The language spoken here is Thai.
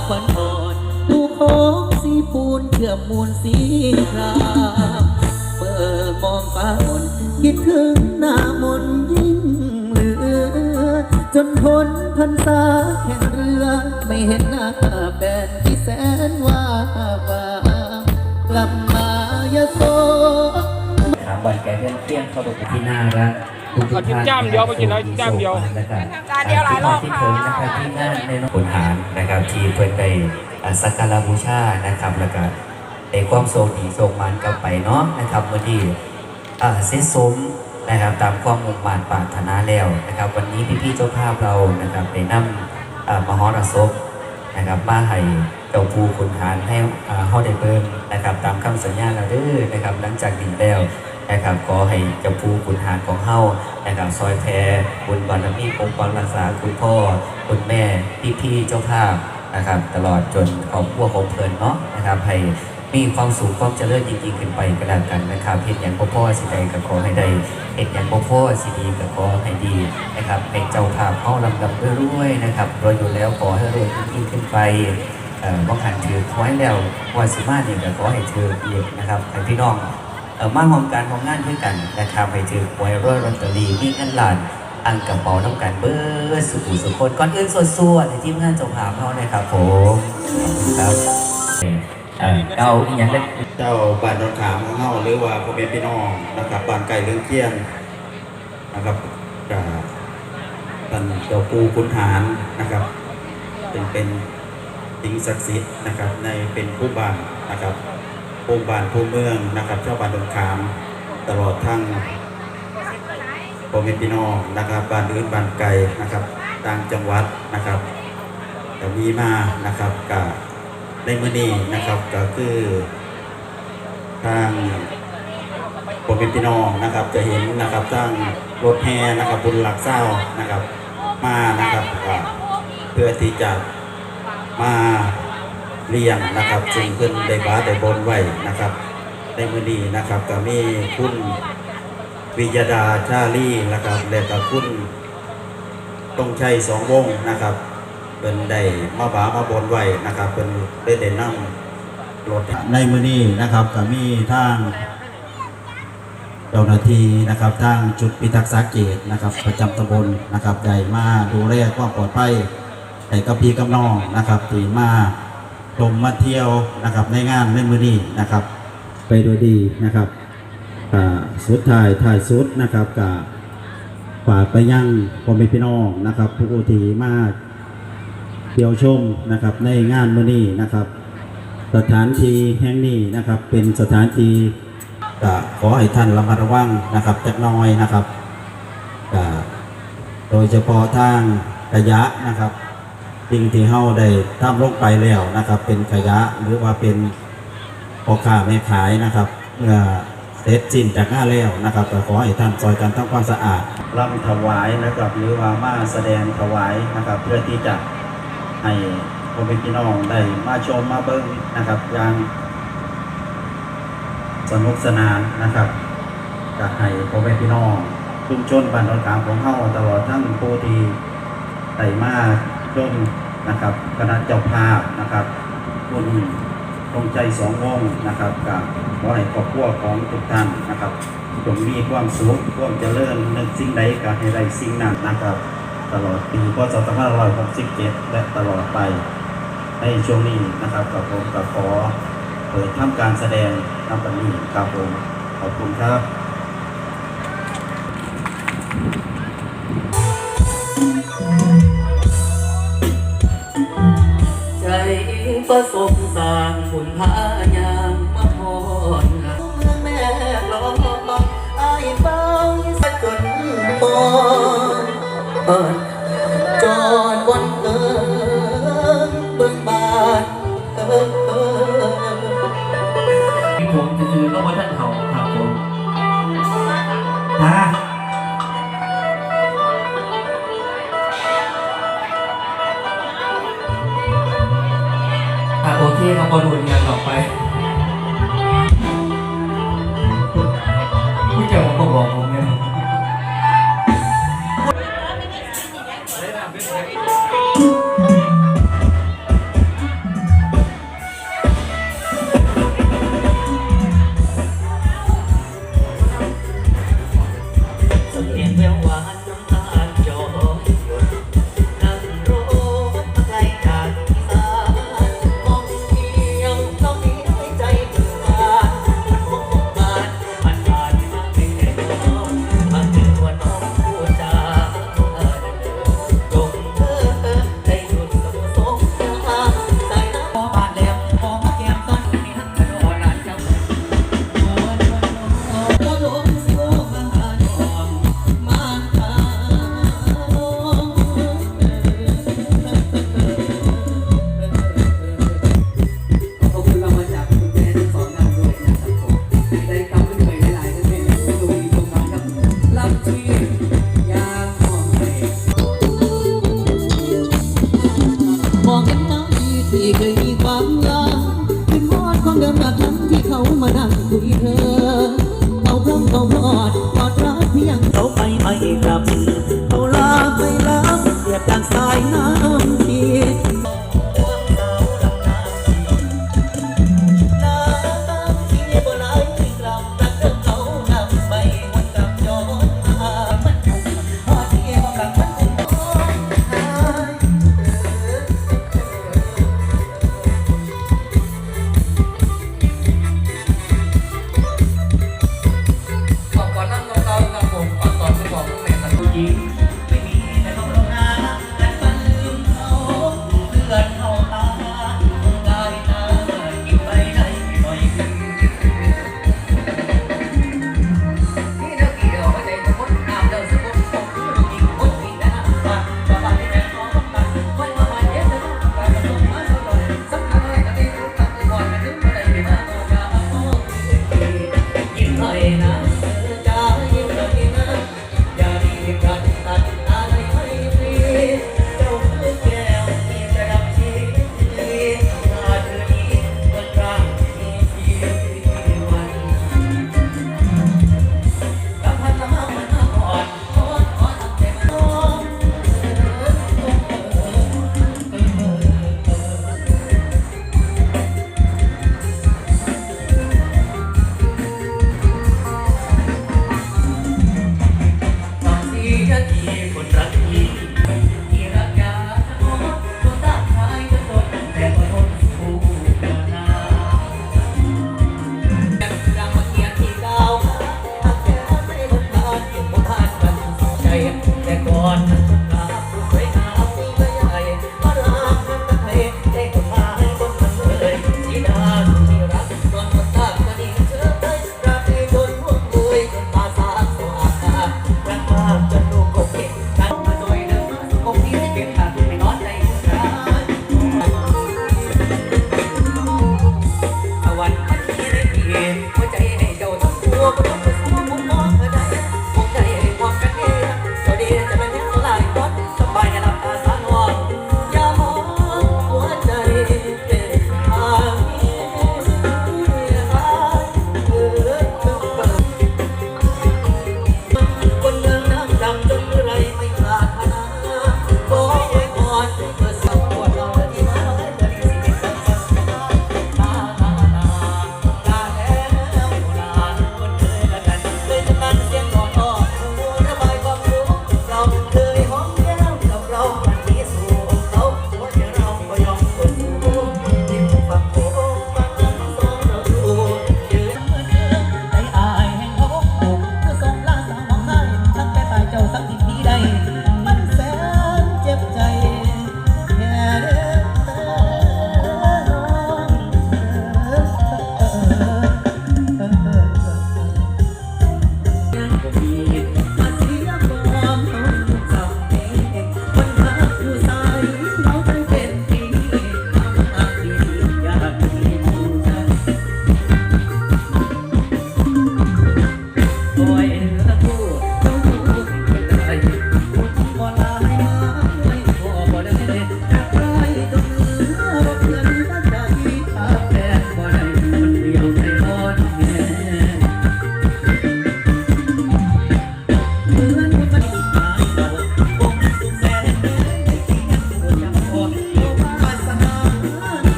พาควันอ่อนดูของสีปูนเชื่อมมูลสีครามเปิดมองฟ้ามนคิดถึงหน้ามนยิ่งเหลือ จนพ้นพรรษาแข่งเรือ ไม่เห็นหน้าแฟนที่แสนว่าบากลับมายาโสถามวันแกเรื่องเที่ยงเข้าไปที่หน้ารัก กๆเอาจิ้มท่านจ้ำเดียวไปกินแล้วจิ้มจ้ำเดียวจานเดียวหลายรอบที่ค่ะเพิ่นะครับที่นในนขุนหารนะครับที่เพิ่นได้สักการะบูชานะครับแล้วก็ในความโชคดีโชคมันกลับไปเนาะนะครับวันนี้อ่เส้นสมนะครับตามความมุ่งมั่นปรารถนาแล้วนะครับ วันนี้พี่ๆเจ้าภาพเรานะครับได้นำอ่ามหรสพนะครับมาให้เจ้าภูขุนหารให้อ่าเฮาได้เบิ่งนะครับ ตามคำสัญญาแล้วเด้อนะครับ หลังจากนี้แล้ว นะครับขอให้เจ้าภูขุนหารของเฮานะครับซอยแพรบุญบารมีปกปักรักษาคุณพ่อคุณแม่พี่ๆเจ้าภาพนะครับ ตลอดจนครอบครัวของเพลินเนาะนะครับให้มีความสุขความเจริญยิ่งๆขึ้นไปก็แล้วกันนะครับเฮ็ดหยังบ่พ่อสิใดก็ขอให้ได้เฮ็ดหยังบ่พ่อสิดีก็ขอให้ดีนะครับให้เจ้าภาพเฮาลำดับเรวยๆนะครับรวยอยู่แล้วขอให้รวยยิ่งขึ้นไปเอ่อบ่ขันถือไว้แล้ววันสิมานี่ก็ขอให้ถือเอีกนะครับให้พี่น้อง มาหอมการของงานด้วยกันนะครับให้ถือหวยรวยลอตเตอรี่มีเงินล้านอังกระเป๋าน้ำกันเบิร์สุขุสุขคนก่อนอื่นสวดๆในทีมงานเจงหาเขานะครับผมครับเออเอาอย่างเล็กเจ้าบ้านดอนขามของเฮาหรือว่าพ่อแม่พี่น้องนะครับบ้านไก่เรื่องเคียงนะครับกับท่านเจ้าปูขุนหารนะครับ เป็นเป็นสิ่งศักดิ์สิทธิ์นะครับในเป็นผู้บ้านนะครับ ผู้บ้านผู้เมืองนะครับเจ้าบ้านดอนขาม ตลอดทั้งพ่อแม่พี่น้องนะครับบ้านอื่นบ้านไกลนะครับต่างจังหวัดนะครับก็มีมานะครับกับในมือนี้นะครับก็คือทางผมเป็นพี่น้องนะครับ จะเห็นนะครับทางรถแห่นะครับบุญหลักเศร้านะครับ มานะครับเพื่อที่จะมา เลี้ยงนะครับจึงเพิ่นได้บาได้บนไว้นะครับในมือนี้นะครับก็มีคุณวิยดาชาลีนะครับและก็คุณต้องใช้สองวงนะครับเป็นได้มาบามาบนไว้นะครับเป็นได้ได้นำรถในมือนี้นะครับก็มีทางเจ้าหน้าที่นะครับทางจุดพิทักษ์สาเกตนะครับประจำตำบลนะครับได้มาดูแลความปลอดภัยให้กับพี่กับน้องนะครับที่มา ชมมาเที่ยวนะครับในงานในมือนี้นะครับ ไปโดยดีนะครับสุดท้ายท้ายสุดนะครับกับฝากไปยังพ่อแม่พี่น้องนะครับผู้ที่มาเที่ยวชมนะครับในงานมือนี้นะครับ สถานที่แห่งนี้นะครับ เป็นสถานที่ก็ขอให้ท่านระมัดระวังนะครับจักน้อยนะครับก็โดยเฉพาะทางขยะนะครับ สิ่งที่เฮาได้ทำลงไปแล้วนะครับ เป็นขยะหรือว่าเป็นพ่อค้าแม่ขายนะครับเมื่อเสร็จสิ้นจากงานแล้วนะครับก็ขอให้ท่านซอยกันทำความสะอาดร่ำถวายนะครับหรือว่ามาแสดงถวายนะครับ เพื่อที่จะให้พ่อแม่พี่น้องได้มาชมมาเบิ้งนะครับอย่างสนุกสนานนะครับจะให้พ่อแม่พี่น้องชุมชนบ้านดอนขามของเฮาตลอดทั้งผู้ที่ได้มาชม นะครับคณะเจ้าภาพนะครับคุณตรงใจสองวงนะครับกับขอให้ครอบครัวของทุกท่านนะครับจงมีความสุขความเจริญนึกสิ่งใดก็ให้ได้สิ่งนั้นนะครับ ตลอดปีพศ2567และตลอดไป ในช่วงนี้นะครับกับผมกับขอเปิดทำการแสดงทำแบบนี้ครับผมขอบคุณครับ ประสมสางคุณพายามมาพรเมืองแม่กลองอายฟังสักจนปอน เดินมาครั้งที่เขามานั่งคุยเธอ